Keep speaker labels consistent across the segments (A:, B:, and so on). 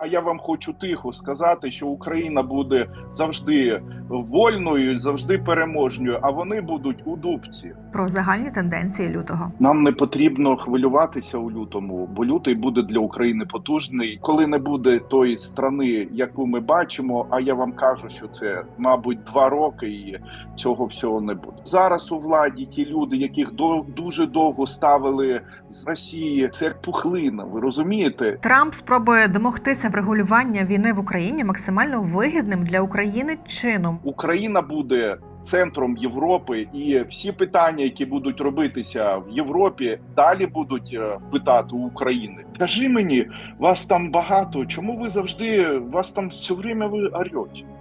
A: А я вам хочу тихо сказати, що Україна буде завжди вольною, завжди переможною, а вони будуть у дубці.
B: про загальні тенденції лютого.
A: Нам не потрібно хвилюватися у лютому, бо лютий буде для України потужний. Коли не буде тої страни, яку ми бачимо. А я вам кажу, що це мабуть два роки, і цього всього не буде. Зараз у владі ті люди, яких до дуже довго ставили з Росії, це пухлина. Ви розумієте?
B: Трамп спробує домогтися врегулювання війни в Україні максимально вигідним для України чином.
A: Україна буде центром Європи, і всі питання, які будуть робитися в Європі, далі будуть е, питати у України. Скажи мені, вас там багато. Чому ви завжди вас там все время ви орете?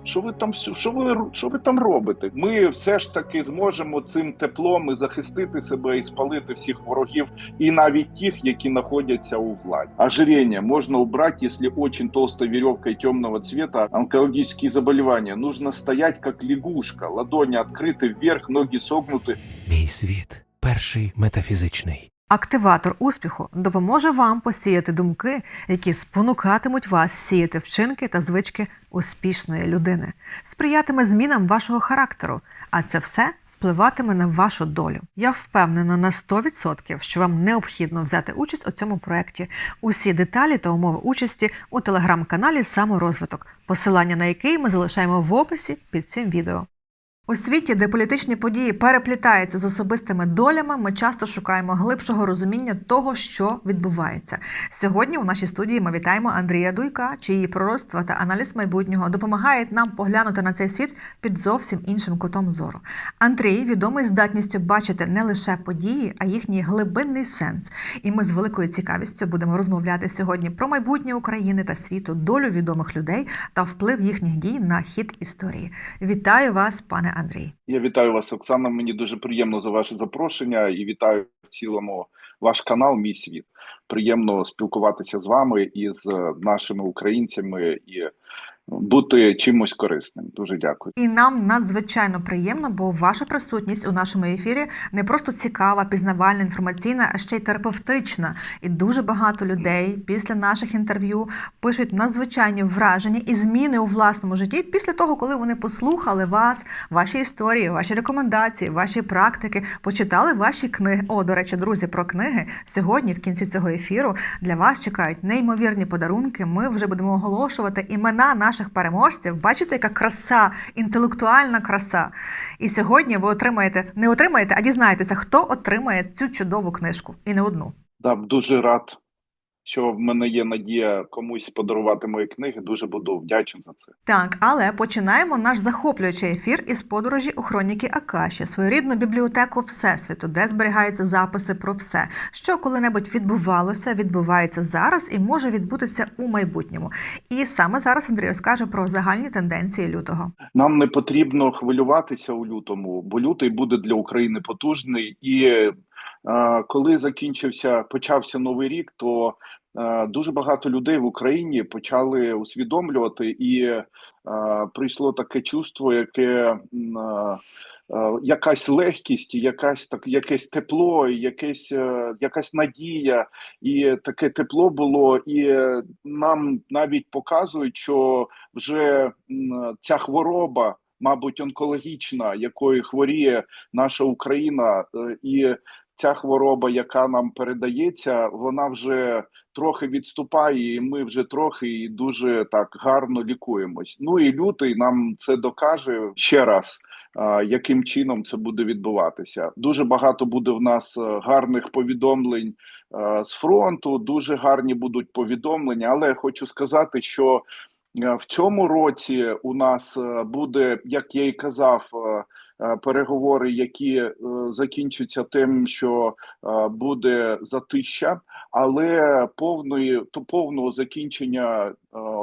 A: Що ви там що ви що ви там робите? Ми все ж таки зможемо цим теплом і захистити себе і спалити всіх ворогів, і навіть тих, які знаходяться у владі. Ожирение можна убрать, если очень толстая веревка темного цвета онкологические заболевания. Нужно стоять как лягушка, ладони открыты вверх, ноги согнуты.
C: Мій світ перший метафізичний.
B: Активатор успіху допоможе вам посіяти думки, які спонукатимуть вас сіяти вчинки та звички успішної людини, сприятиме змінам вашого характеру, а це все впливатиме на вашу долю. Я впевнена на 100%, що вам необхідно взяти участь у цьому проєкті. Усі деталі та умови участі у телеграм-каналі Саморозвиток, посилання на який ми залишаємо в описі під цим відео. У світі, де політичні події переплітаються з особистими долями, ми часто шукаємо глибшого розуміння того, що відбувається. Сьогодні у нашій студії ми вітаємо Андрія Дуйка, чиї пророцтва та аналіз майбутнього допомагають нам поглянути на цей світ під зовсім іншим кутом зору. Андрій відомий здатністю бачити не лише події, а їхній глибинний сенс. І ми з великою цікавістю будемо розмовляти сьогодні про майбутнє України та світу, долю відомих людей та вплив їхніх дій на хід історії. Вітаю вас, пане Андрій.
A: Я вітаю вас, Оксана. Мені дуже приємно за ваше запрошення і вітаю в цілому ваш канал, мій світ. Приємно спілкуватися з вами і з нашими українцями і бути чимось корисним. Дуже дякую.
B: І нам надзвичайно приємно, бо ваша присутність у нашому ефірі не просто цікава, пізнавальна, інформаційна, а ще й терапевтична. І дуже багато людей після наших інтерв'ю пишуть надзвичайні враження і зміни у власному житті після того, коли вони послухали вас, ваші історії, ваші рекомендації, ваші практики, почитали ваші книги. О, до речі, друзі, про книги сьогодні, в кінці цього ефіру, для вас чекають неймовірні подарунки. Ми вже будемо оголошувати імена наших переможців. Бачите, яка краса, інтелектуальна краса. І сьогодні ви отримаєте, не отримаєте, а дізнаєтеся, хто отримає цю чудову книжку. І не одну.
A: Да, дуже рад, що в мене є надія комусь подарувати мої книги. Дуже буду вдячний за це.
B: Так, але починаємо наш захоплюючий ефір із подорожі у хроніки Акаші, своєрідну бібліотеку Всесвіту, де зберігаються записи про все, що коли-небудь відбувалося, відбувається зараз і може відбутися у майбутньому. І саме зараз Андрій розкаже про загальні тенденції лютого.
A: Нам не потрібно хвилюватися у лютому, бо лютий буде для України потужний. І коли закінчився, почався новий рік, то е, дуже багато людей в Україні почали усвідомлювати, і е, прийшло таке чувство, яке е, якась легкість, якась так, якесь тепло, якесь, якась надія, і таке тепло було, і нам навіть показують, що вже ця хвороба, мабуть, онкологічна, якою хворіє наша Україна, і ця хвороба, яка нам передається, вона вже трохи відступає, і ми вже трохи і дуже так гарно лікуємось. Ну і лютий нам це докаже ще раз. Яким чином це буде відбуватися? Дуже багато буде в нас е, гарних повідомлень е, з фронту. Дуже гарні будуть повідомлення, але хочу сказати, що Е, В цьому році у нас буде, як я і казав, переговори, які е, закінчаться тим, що е, буде затища, але повної то повного закінчення е,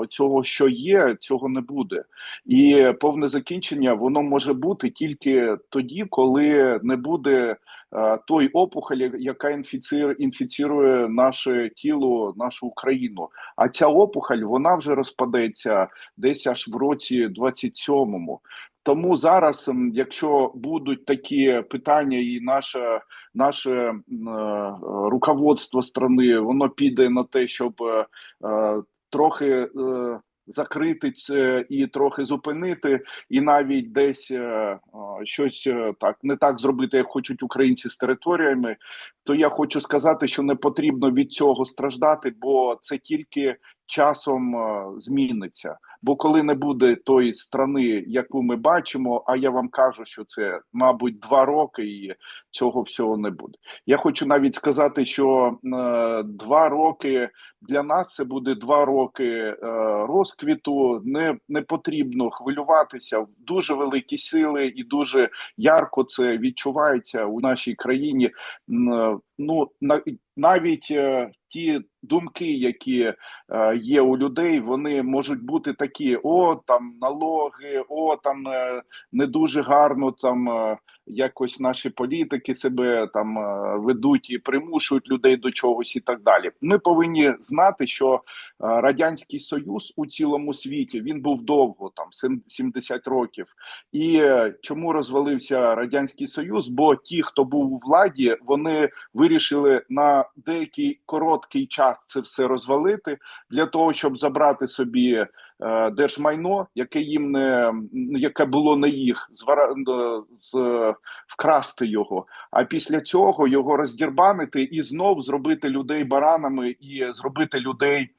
A: цього, що є, цього не буде. І повне закінчення воно може бути тільки тоді, коли не буде е, той опухоль, яка інфіцирує, інфіцірує наше тіло, нашу Україну. А ця опухоль вона вже розпадеться десь аж в році 27-му. Тому зараз, якщо будуть такі питання, і наше наше е, руководство страни воно піде на те, щоб е, е, трохи е, закрити це і трохи зупинити, і навіть десь е, е, щось е, так не так зробити, як хочуть українці з територіями. То я хочу сказати, що не потрібно від цього страждати, бо це тільки часом е, зміниться. Бо коли не буде тої страни, яку ми бачимо, а я вам кажу, що це мабуть два роки, і цього всього не буде. Я хочу навіть сказати, що е, два роки для нас це буде два роки е, розквіту. Не, не потрібно хвилюватися. Дуже великі сили і дуже ярко це відчувається у нашій країні. Е, Ну на, навіть е, ті думки, які е, є у людей, вони можуть бути такі: о, там налоги, о, там е, не дуже гарно там. Якось наші політики себе там е, ведуть і примушують людей до чогось, і так далі. Ми повинні знати, що е, радянський союз у цілому світі він був довго, там сем- 70 років. І е, чому розвалився радянський союз? Бо ті, хто був у владі, вони вирішили на деякий короткий час це все розвалити для того, щоб забрати собі держмайно, яке їм не яке було не їх, звара е, е, вкрасти його. А після цього його роздірбанити і знов зробити людей баранами і зробити людей е,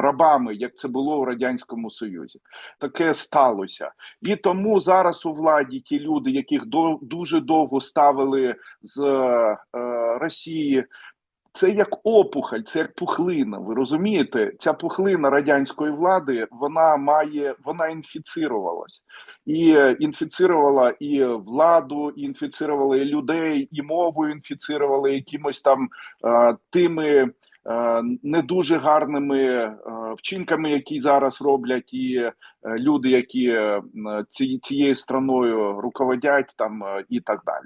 A: рабами, як це було у радянському союзі. Таке сталося, і тому зараз у владі ті люди, яких до дуже довго ставили з е, Росії. Це як опухоль, це як пухлина. Ви розумієте? Ця пухлина радянської влади вона має вона інфіцирувалась і е, інфіцирувала і владу, і інфіцирувала і людей, і мову інфіцирувала якимось там а, тими е, не дуже гарними е, вчинками, які зараз роблять, і е, люди, які е, цією страною руководять, там е, і так далі.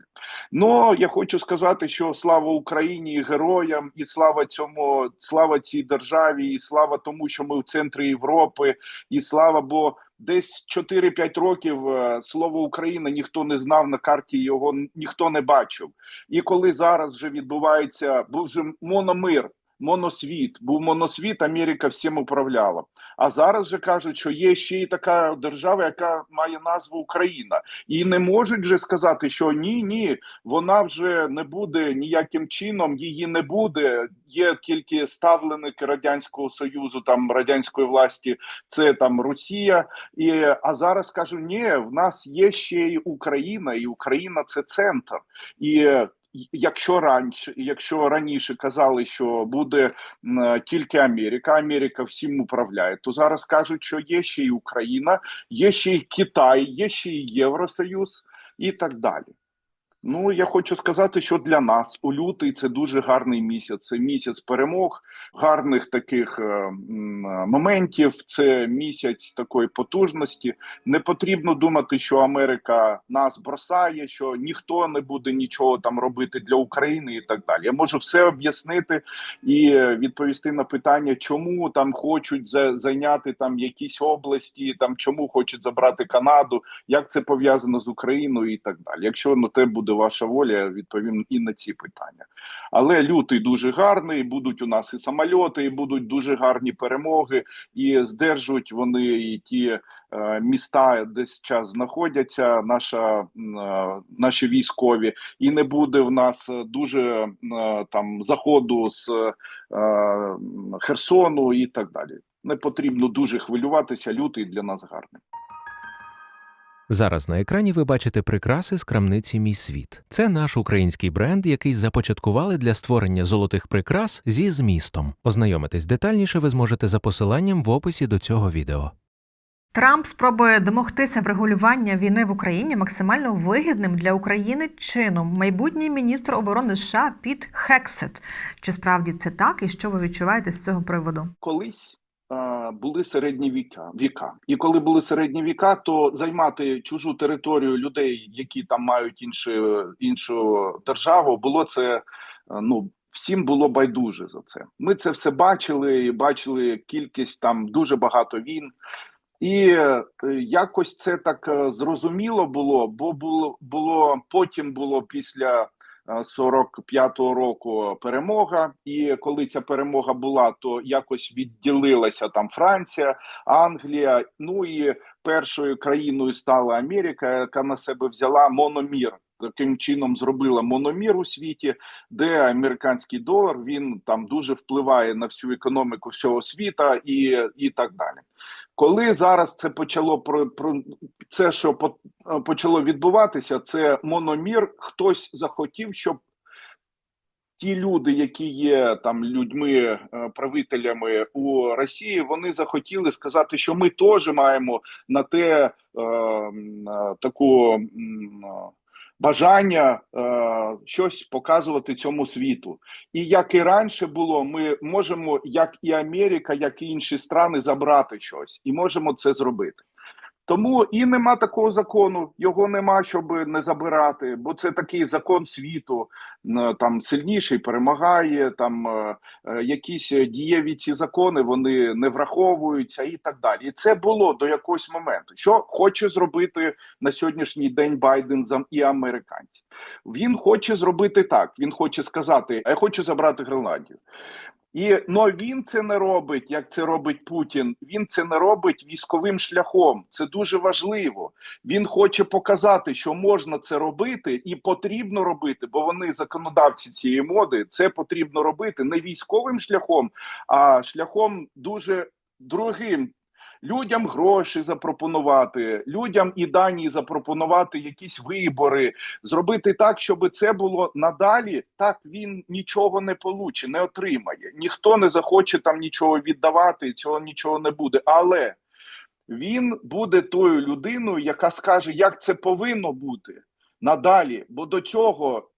A: Ну я хочу сказати, що слава Україні і героям, і слава цьому, слава цій державі, і слава тому, що ми в центрі Європи, і слава, бо десь 4-5 років е, слово Україна ніхто не знав на карті, його ніхто не бачив. І коли зараз вже відбувається, був вже мономир. Моносвіт був моносвіт, Америка всім управляла. А зараз же кажуть, що є ще й така держава, яка має назву Україна, і не можуть же сказати, що ні, ні, вона вже не буде ніяким чином, її не буде. Є тільки ставленики радянського союзу, там радянської власті, це там Росія. І а зараз кажуть, ні, в нас є ще й Україна, і Україна це центр. І якщо раніше, якщо раніше казали, що буде тільки Америка, Америка всім управляє, то зараз кажуть, що є ще й Україна, є ще й Китай, є ще й Євросоюз і так далі. Ну, я хочу сказати, що для нас у лютий це дуже гарний місяць. Це місяць перемог, гарних таких е, моментів. Це місяць такої потужності. Не потрібно думати, що Америка нас бросає, що ніхто не буде нічого там робити для України і так далі. Я можу все об'яснити і відповісти на питання, чому там хочуть за- зайняти там якісь області, там чому хочуть забрати Канаду, як це пов'язано з Україною і так далі. Якщо на те буде ваша воля, відповім і на ці питання. Але лютий дуже гарний. Будуть у нас і самольоти, і будуть дуже гарні перемоги, і здержують вони і ті е, міста, де час знаходяться, наша е, наші військові, і не буде в нас дуже е, там заходу з Херсону і так далі. Не потрібно дуже хвилюватися. Лютий для нас гарний.
C: Зараз на екрані ви бачите прикраси з крамниці Мій світ. Це наш український бренд, який започаткували для створення золотих прикрас зі змістом. Ознайомитись детальніше ви зможете за посиланням в описі до цього відео.
B: Трамп спробує домогтися врегулювання війни в Україні максимально вигідним для України чином. Майбутній міністр оборони США Піт Хексет. Чи справді це так, і що ви відчуваєте з цього приводу?
A: колись були середні віка, віка. І коли були середні віка, то займати чужу територію людей, які там мають іншу, іншу державу, було це е, ну. Всім було байдуже за це. Ми це все бачили, і бачили кількість там дуже багато війн. І е, якось це так е, зрозуміло було, бо було було потім було після 45-го року перемога, і коли ця перемога була, то якось відділилася там Франція, Англія. Ну і першою країною стала Америка, яка на себе взяла мономір. Таким чином зробила мономір у світі, де американський долар він там дуже впливає на всю економіку всього світа і, і так далі. Коли зараз це почало про, про це, що по, почало відбуватися, це мономір. Хтось захотів, щоб ті люди, які є там людьми, е, правителями у Росії, вони захотіли сказати, що ми теж маємо на те е, е, таку е, бажання е, щось показувати цьому світу. І як і раніше було, ми можемо, як і Америка, як і інші страни, забрати щось, і можемо це зробити. Тому і нема такого закону, його нема, щоб не забирати, бо це такий закон світу. Там сильніший перемагає, там е, е, якісь дієві ці закони вони не враховуються і так далі. І це було до якогось моменту. Що хоче зробити на сьогоднішній день Байден і американці? Він хоче зробити так. Він хоче сказати: я хочу забрати Гренландію. І но він це не робить, як це робить Путін. Він це не робить військовим шляхом. Це дуже важливо. Він хоче показати, що можна це робити, і потрібно робити, бо вони законодавці цієї моди. Це потрібно робити не військовим шляхом, а шляхом дуже другим. Людям гроші запропонувати, людям і дані запропонувати якісь вибори, зробити так, щоб це було надалі. Так він нічого не получить, не отримає. Ніхто не захоче там нічого віддавати, цього нічого не буде. Але він буде тою людиною, яка скаже, як це повинно бути надалі. Бо до цього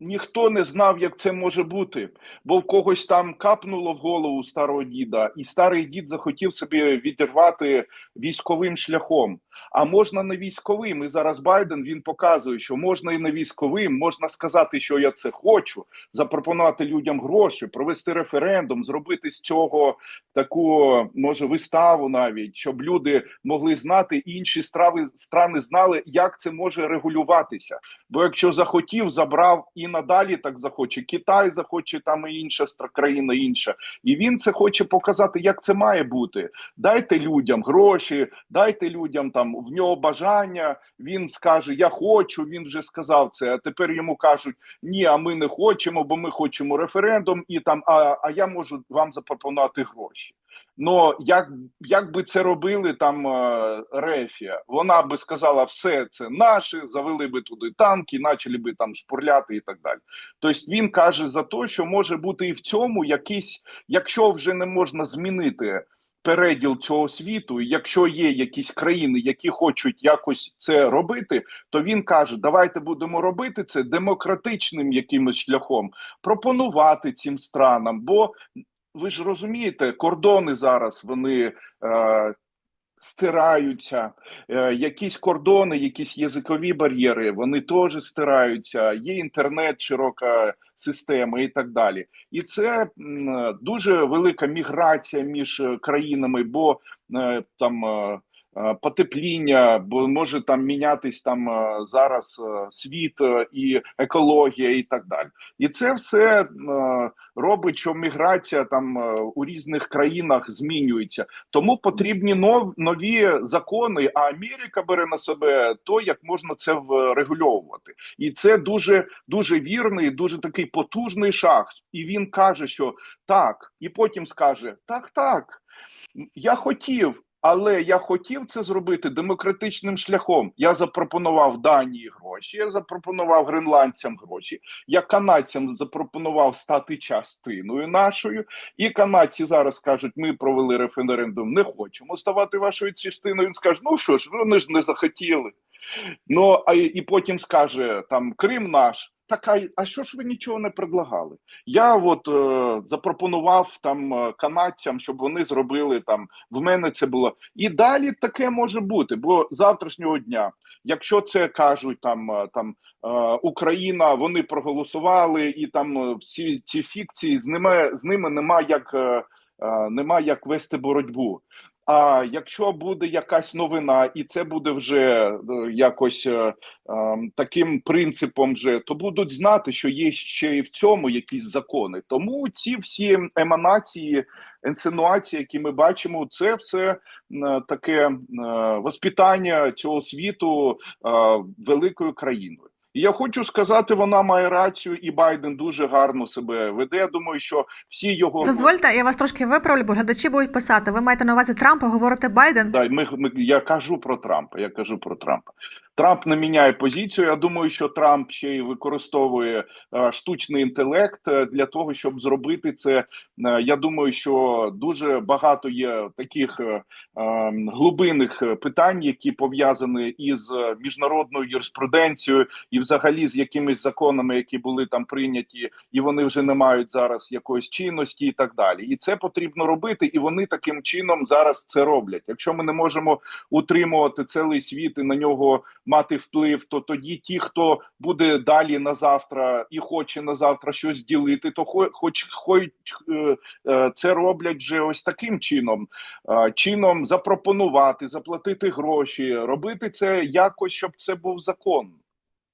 A: ніхто не знав, як це може бути. Бо в когось там капнуло в голову старого діда, і старий дід захотів собі відірвати військовим шляхом. А можна не військовим. І зараз Байден він показує, що можна і не військовим, можна сказати, що я це хочу, запропонувати людям гроші, провести референдум, зробити з цього таку може виставу, навіть щоб люди могли знати, інші страви страни знали, як це може регулюватися. Бо якщо захотів, забрав і надалі так захоче. Китай захоче, там і інша країна інша, і він це хоче показати, як це має бути. Дайте людям гроші, дайте людям там в нього бажання. Він скаже: Я хочу. Він вже сказав це. А тепер йому кажуть: ні, а ми не хочемо, бо ми хочемо референдум, і там а, а я можу вам запропонувати гроші. Ну як, як би це робили там е, Рефія, вона би сказала, все це наше, завели би туди танки, почали би там шпурляти і так далі. Тобто він каже за те, що може бути і в цьому якийсь, якщо вже не можна змінити переділ цього світу, і якщо є якісь країни, які хочуть якось це робити, то він каже: давайте будемо робити це демократичним якимось шляхом, пропонувати цим странам. Бо ви ж розумієте, кордони зараз вони. Е, Стираються е, якісь кордони, якісь язикові бар'єри, вони теж стираються. Є інтернет, широка система і так далі. І це дуже велика міграція між е, країнами, бо е, там е, е, потепління, бо може там мінятись там е, зараз е, світ е, і екологія, і так далі. І це все е, робить, що міграція там е, у різних країнах змінюється. Тому потрібні нові закони. А Америка бере на себе то, як можна це врегульовувати. І це дуже дуже вірний, дуже такий потужний шаг. І він каже, що так, і потім скаже: так, так, я хотів. Але я хотів це зробити демократичним шляхом. Я запропонував Данії гроші, я запропонував гренландцям гроші. Я канадцям запропонував стати частиною нашою, і канадці зараз кажуть: ми провели референдум, не хочемо ставати вашою частиною. Він скаже: ну що ж, вони ж не захотіли. Ну а і потім скаже там Крим наш. Так, а, а що ж ви нічого не предлагали? Я от е, запропонував там е, канадцям, щоб вони зробили там. В мене це було і далі таке може бути. Бо завтрашнього дня, якщо це кажуть там е, там е, Україна, вони проголосували, і там е, всі ці фікції з ними з ними нема як е, нема як вести боротьбу. А якщо буде якась новина, і це буде вже е, якось е, е, таким принципом, вже то будуть знати, що є ще і в цьому якісь закони. Тому ці всі еманації, інсинуації, які ми бачимо, це все е, таке е, воспитання цього світу е, великою країною. І я хочу сказати, вона має рацію, і Байден дуже гарно себе веде. Я думаю, що всі його
B: Дозвольте, я вас трошки виправлю, бо глядачі будуть писати. Ви маєте на увазі Трампа, говорите Байден.
A: Так, ми, ми, я кажу про Трампа. Я кажу про Трампа. Трамп не міняє позицію. Я думаю, що Трамп ще й використовує е, штучний інтелект е, для того, щоб зробити це. Е, я думаю, що дуже багато є таких глибинних питань, які пов'язані із міжнародною юриспруденцією і, взагалі, з якимись законами, які були там прийняті, і вони вже не мають зараз якоїсь чинності, і так далі. І це потрібно робити, і вони таким чином зараз це роблять. Якщо ми не можемо утримувати цілий світ і на нього мати вплив, то тоді ті, хто буде далі на завтра і хоче на завтра щось ділити, то хоч хоч е, е, це роблять вже ось таким чином, чином запропонувати, заплатити гроші, робити це якось, щоб це був закон.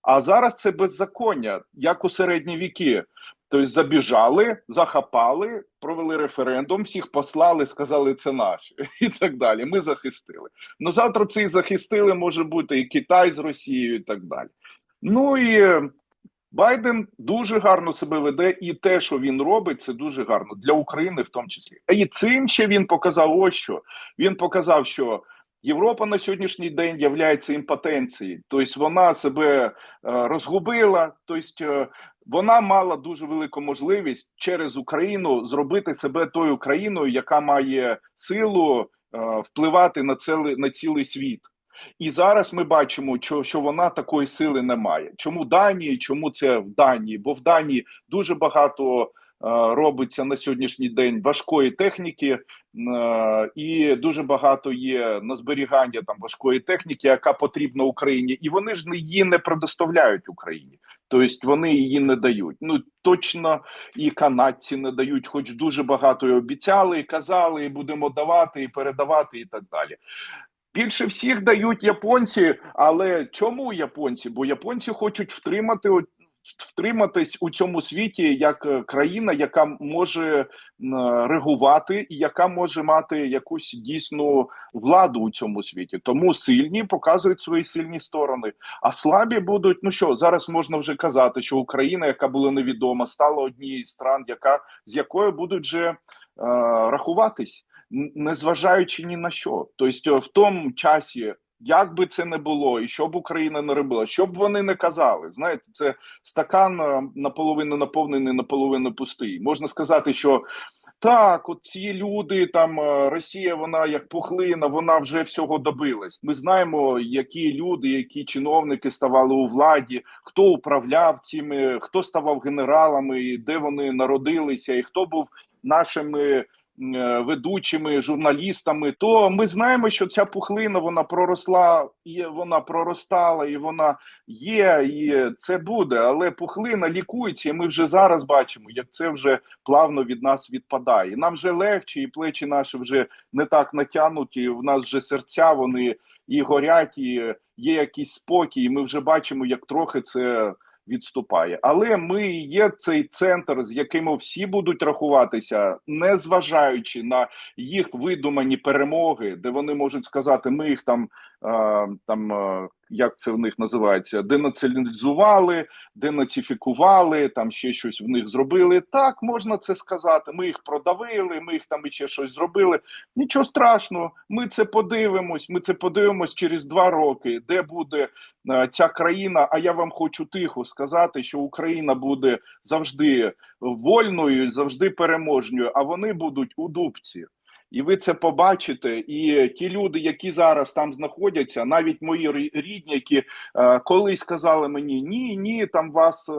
A: А зараз це беззаконня, як у середні віки. Тобто забіжали, захапали, провели референдум, всіх послали, сказали, це наше, і так далі. Ми захистили. Ну завтра це і захистили може бути і Китай з Росією, і так далі. Ну і е, Байден дуже гарно себе веде, і те, що він робить, це дуже гарно для України, в тому числі. І цим ще він показав ось що. Він показав, що Європа на сьогоднішній день є імпотенцією, тобто вона себе е, розгубила, тобто е, вона мала дуже велику можливість через Україну зробити себе тою країною, яка має силу е, впливати на цілий, на цілий світ. І зараз ми бачимо, що, що вона такої сили не має. Чому Данії? Чому це в Данії? Бо в Данії дуже багато е, робиться на сьогоднішній день важкої техніки, е, і дуже багато є на зберігання там важкої техніки, яка потрібна Україні, і вони ж не- її не предоставляють Україні. Тобто вони її не дають. Ну точно і канадці не дають, хоч дуже багато і обіцяли, і казали, і будемо давати, і передавати, і так далі. Більше всіх дають японці, але чому японці? Бо японці хочуть втримати от- втриматись у цьому світі як е, країна, яка може е, реагувати і яка може мати якусь дійсну владу у цьому світі. Тому сильні показують свої сильні сторони. А слабі будуть. Ну що зараз можна вже казати, що Україна, яка була невідома, стала однією з стран, яка з якою будуть вже е, рахуватись, незважаючи ні на що. Тобто, в тому часі. Як би це не було, і що б Україна не робила, що б вони не казали, знаєте, це стакан е, наполовину наповнений, наполовину пустий. Можна сказати, що так, от ці люди, там е, Росія, вона як пухлина, вона вже всього добилась. Ми знаємо, які люди, які чиновники ставали у владі, хто управляв цими, хто ставав генералами, і де вони народилися, і хто був нашими. Е, Ведучими журналістами, то ми знаємо, що ця пухлина вона проросла, і вона проростала, і вона є, і це буде. Але пухлина лікується, і ми вже зараз бачимо, як це вже плавно від нас відпадає. Нам вже легче, і плечі наші вже не так натягнуті. В нас вже серця вони і горять, і є якийсь спокій. І ми вже бачимо, як трохи це відступає. Але ми і є цей центр, з яким всі будуть рахуватися, не зважаючи на їх видумані перемоги, де вони можуть сказати, ми їх там, там як це в них називається, денаціоналізували, денацифікували, там ще щось в них зробили. Так можна це сказати. Ми їх продавили, ми їх там іще щось зробили. Нічого страшного, ми це подивимось. Ми це подивимось через два роки, де буде ця країна. А я вам хочу тихо сказати, що Україна буде завжди вольною, завжди переможною, а вони будуть у дубці. І ви це побачите. І ті люди, які зараз там знаходяться, навіть мої рідні, які е, колись сказали мені ні, ні, там вас е,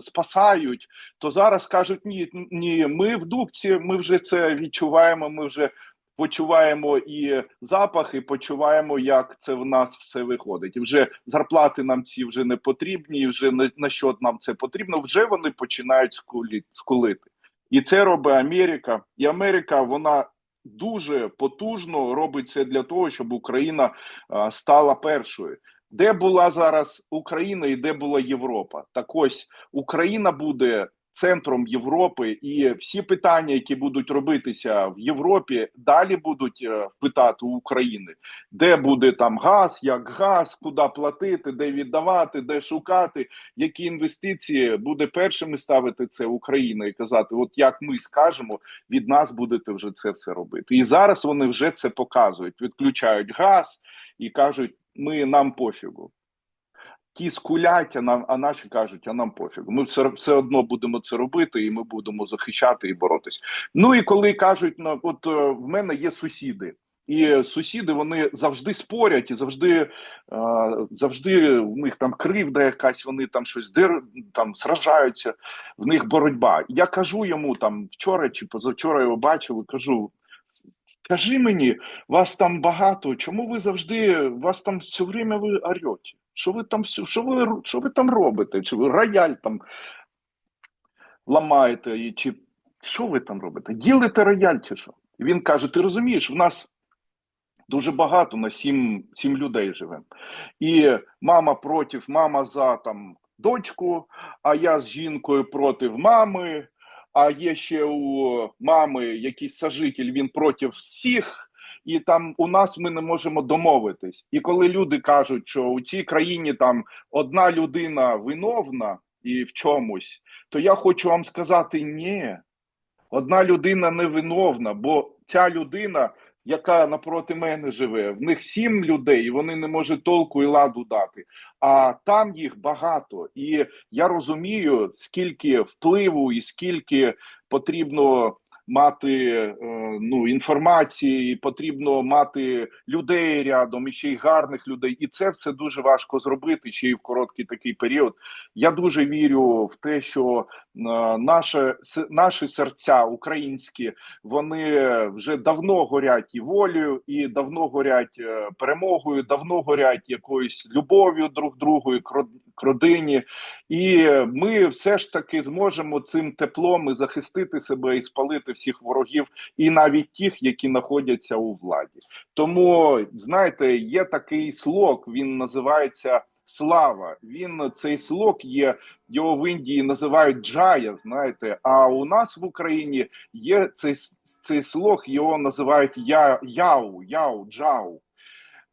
A: спасають, то зараз кажуть ні, ні, ми в дубці, ми вже це відчуваємо. Ми вже почуваємо і запах, і почуваємо, як це в нас все виходить. Вже зарплати нам ці вже не потрібні, і вже на, на що нам це потрібно. Вже вони починають скулити. І це робить Америка. І Америка, вона дуже потужно робить це для того, щоб Україна е, стала першою. Де була зараз Україна і де була Європа? Так ось Україна буде центром Європи, і всі питання, які будуть робитися в Європі, далі будуть е, питати у України, де буде там газ, як газ, куди платити, де віддавати, де шукати, які інвестиції буде першими ставити це Україна і казати: от як ми скажемо, від нас будете вже це все робити. І зараз вони вже це показують, відключають газ і кажуть: ми нам пофігу. Ті скулять, а нам а наші кажуть, а нам пофігу. Ми все, все одно будемо це робити, і ми будемо захищати і боротись. Ну і коли кажуть, ну от е, в мене є сусіди, і сусіди вони завжди спорять і завжди, е, завжди в них там кривда якась, вони там щось дир, там сражаються, в них боротьба. Я кажу йому там вчора чи позавчора його бачив, і кажу. Скажи мені, вас там багато. Чому ви завжди вас там все время ви орете? Що ви там всю- що ви що ви там робите? Чи ви рояль там ламаєте? І чи що ви там робите? Ділите рояль чи що? І він каже: Ти розумієш, в нас дуже багато на сім, сім людей живе. І мама проти, мама за там дочку, а я з жінкою проти мами. А є ще у мами якийсь сожитель, він проти всіх, і там у нас ми не можемо домовитись. І коли люди кажуть, що у цій країні там одна людина виновна і в чомусь, то я хочу вам сказати: ні, одна людина не виновна, бо ця людина, яка напроти мене живе, в них сім людей, і вони не можуть толку і ладу дати. А там їх багато, і я розумію, скільки впливу і скільки потрібно мати е, ну інформації, потрібно мати людей рядом і ще й гарних людей, і це все дуже важко зробити ще й в короткий такий період. Я дуже вірю в те, що е, наше наші серця українські вони вже давно горять і волею, і давно горять е, перемогою, давно горять якоюсь любов'ю друг другу, к родині. І ми все ж таки зможемо цим теплом і захистити себе і спалити всіх ворогів, і навіть тих, які знаходяться у владі. Тому знаєте, є такий слог, він називається. Слава, він цей слог є його в Індії називають джая. Знаєте, а у нас в Україні є цей цей слог, його називають я, яу, яу, джау.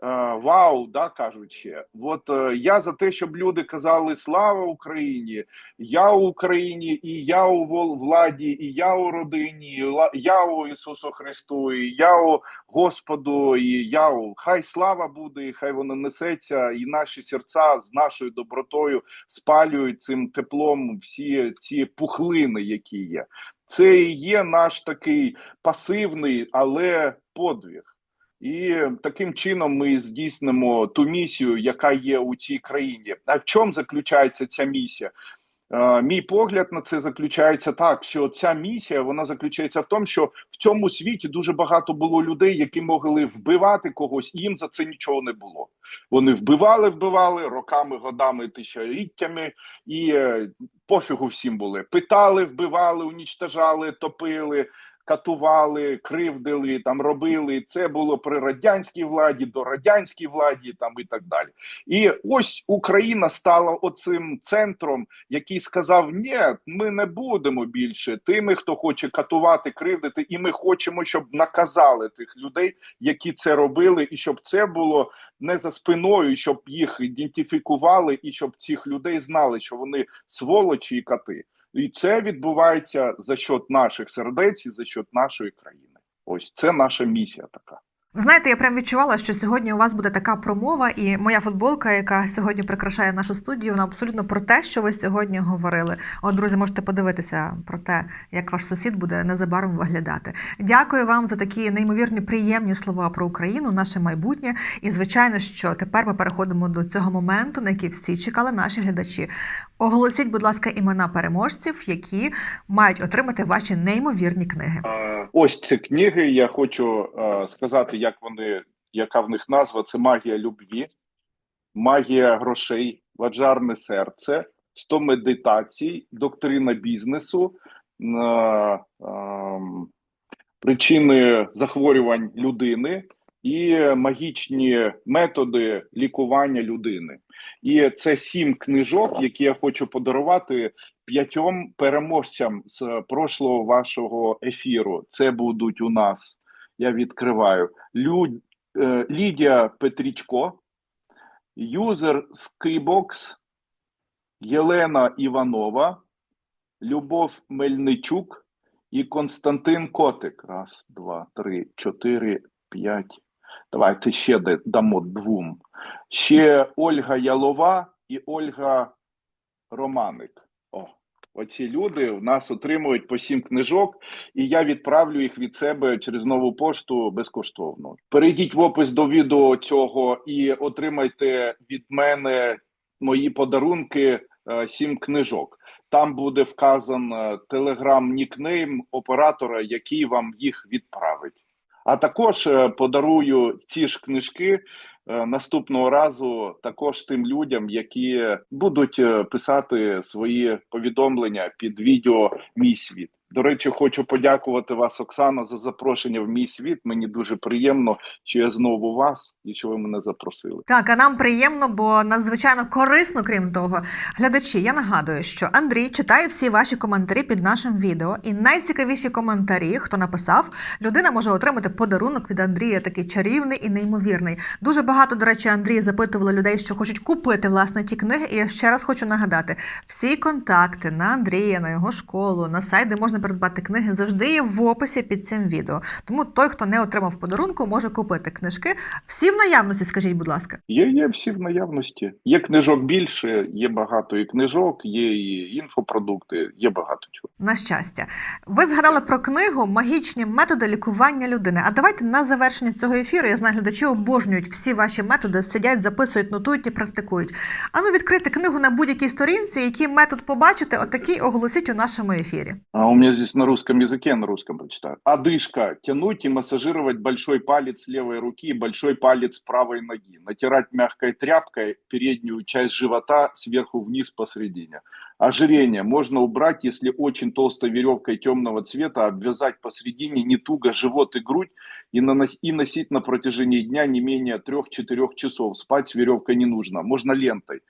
A: Е, Вау, да, кажуть ще. От е, я за те, щоб люди казали слава Україні, я у Україні, і я у владі, і я у родині, я у Ісусу Христу, і я у Господу, і я у хай слава буде, і хай воно несеться, і наші серця з нашою добротою спалюють цим теплом всі ці пухлини, які є. Це і є наш такий пасивний, але подвиг. І таким чином ми здійснимо ту місію, яка є у цій країні. А в чому заключається ця місія? Е, Мій погляд на це заключається так, що ця місія вона заключається в тому, що в цьому світі дуже багато було людей, які могли вбивати когось, і їм за це нічого не було. Вони вбивали, вбивали роками, годами, тисячоліттями, і е, пофігу всім були. Питали, вбивали, унічтажали, топили катували, кривдили, там робили. Це було при радянській владі, до радянській владі, там і так далі. І ось Україна стала оцим центром, який сказав: Ні, ми не будемо більше тими, хто хоче катувати, кривдити, і ми хочемо, щоб наказали тих людей, які це робили, і щоб це було не за спиною, щоб їх ідентифікували, і щоб цих людей знали, що вони сволочі і кати. І це відбувається за счет наших сердець і за счет нашої країни. Ось це наша місія така.
B: Знаєте, я прям відчувала, що сьогодні у вас буде така промова, і моя футболка, яка сьогодні прикрашає нашу студію, вона абсолютно про те, що ви сьогодні говорили. От, друзі, можете подивитися про те, як ваш сусід буде незабаром виглядати. Дякую вам за такі неймовірні приємні слова про Україну, наше майбутнє. І звичайно, що тепер ми переходимо до цього моменту, на який всі чекали наші глядачі. Оголосіть, будь ласка, імена переможців, які мають отримати ваші неймовірні книги.
A: Ось ці книги. Я хочу сказати, як вони, яка в них назва. Це магія любві, магія грошей, ваджарне серце, 100 медитацій, доктрина бізнесу, причини захворювань людини і магічні методи лікування людини. І це сім книжок, які я хочу подарувати п'ятьом переможцям з прошлого вашого ефіру. Це будуть у нас. Я відкриваю Лю... е, Лідія Петрічко, юзер Skybox, Єлена Іванова, Любов Мельничук і Константин Котик. Раз, два, три, чотири, п'ять. Давайте ще дамо двом. Ще Ольга Ялова і Ольга Романик. О, оці люди в нас отримують по сім книжок, і я відправлю їх від себе через нову пошту безкоштовно. Перейдіть в опис до відео цього і отримайте від мене мої подарунки е, сім книжок. Там буде вказан е, телеграм-нікнейм оператора, який вам їх відправить. А також е, подарую ці ж книжки е, наступного разу також тим людям, які будуть е, писати свої повідомлення під відео Мій світ. До речі, хочу подякувати вас, Оксана, за запрошення в мій світ. Мені дуже приємно, що я знову вас і що ви мене запросили.
B: Так, а нам приємно, бо надзвичайно корисно, крім того. Глядачі, я нагадую, що Андрій читає всі ваші коментарі під нашим відео, і найцікавіші коментарі, хто написав, людина може отримати подарунок від Андрія, такий чарівний і неймовірний. Дуже багато, до речі, Андрій запитували людей, що хочуть купити власне ті книги. І я ще раз хочу нагадати: всі контакти на Андрія, на його школу, на сайт, де можна придбати книги, завжди є в описі під цим відео. Тому той, хто не отримав подарунку, може купити книжки. Всі в наявності, скажіть, будь ласка.
A: Є, є всі в наявності. Є книжок більше, є багато і книжок, є і інфопродукти, є багато чого.
B: На щастя, ви згадали про книгу Магічні методи лікування людини. А давайте на завершення цього ефіру. Я знаю, глядачі обожнюють всі ваші методи, сидять, записують, нотують і практикують. Ану, відкрити книгу на будь-якій сторінці, який метод побачите, отакий оголосіть у нашому ефірі.
A: А у меня здесь на русском языке, на русском прочитаю. Одышка. Тянуть и массажировать большой палец левой руки и большой палец правой ноги. Натирать мягкой тряпкой переднюю часть живота сверху вниз посередине. Ожирение можно убрать, если очень толстой веревкой темного цвета обвязать посередине не туго живот и грудь и, нанос- и носить на протяжении дня не менее 3-4 часов. Спать с веревкой не нужно. Можно лентой.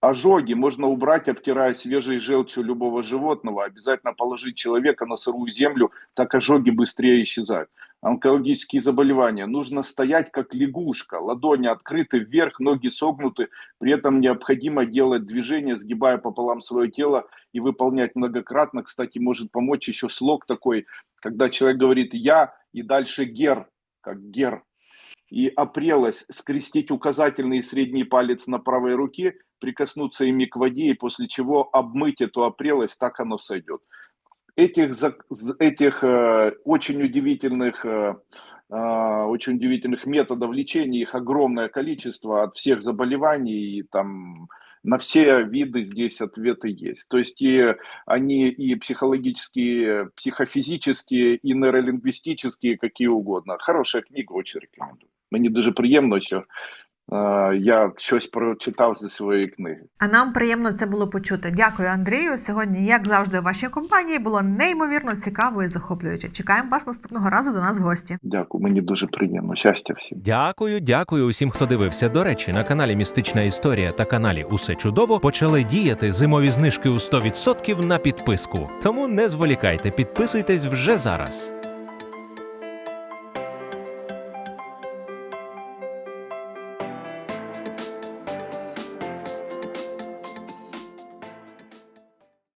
A: Ожоги можно убрать, обтирая свежей желчью любого животного. Обязательно положить человека на сырую землю, так ожоги быстрее исчезают. Онкологические заболевания. Нужно стоять как лягушка. Ладони открыты вверх, ноги согнуты. При этом необходимо делать движение, сгибая пополам свое тело и выполнять многократно. Кстати, может помочь еще слог такой, когда человек говорит «я» и дальше «гер», как «гер». И опрелась, скрестить указательный и средний палец на правой руке, прикоснуться ими к воде, и после чего обмыть эту опрелость, так оно сойдет. Этих, этих э, очень удивительных э, э, очень удивительных методов лечения, их огромное количество от всех заболеваний, и там на все виды здесь ответы есть. То есть и они и психологические, психофизические, и нейролингвистические, какие угодно. Хорошая книга, очень рекомендую. Мені дуже приємно, що я щось прочитав зі своєї книги.
B: А нам приємно це було почути. Дякую, Андрію. Сьогодні, як завжди, у вашій компанії було неймовірно цікаво і захоплююче. Чекаємо вас наступного разу до нас в гості.
A: Дякую, мені дуже приємно. Щастя всім.
C: Дякую, дякую усім, хто дивився. До речі, на каналі Містична Історія та каналі Усе чудово почали діяти зимові знижки у 100% на підписку. Тому не зволікайте, підписуйтесь вже зараз.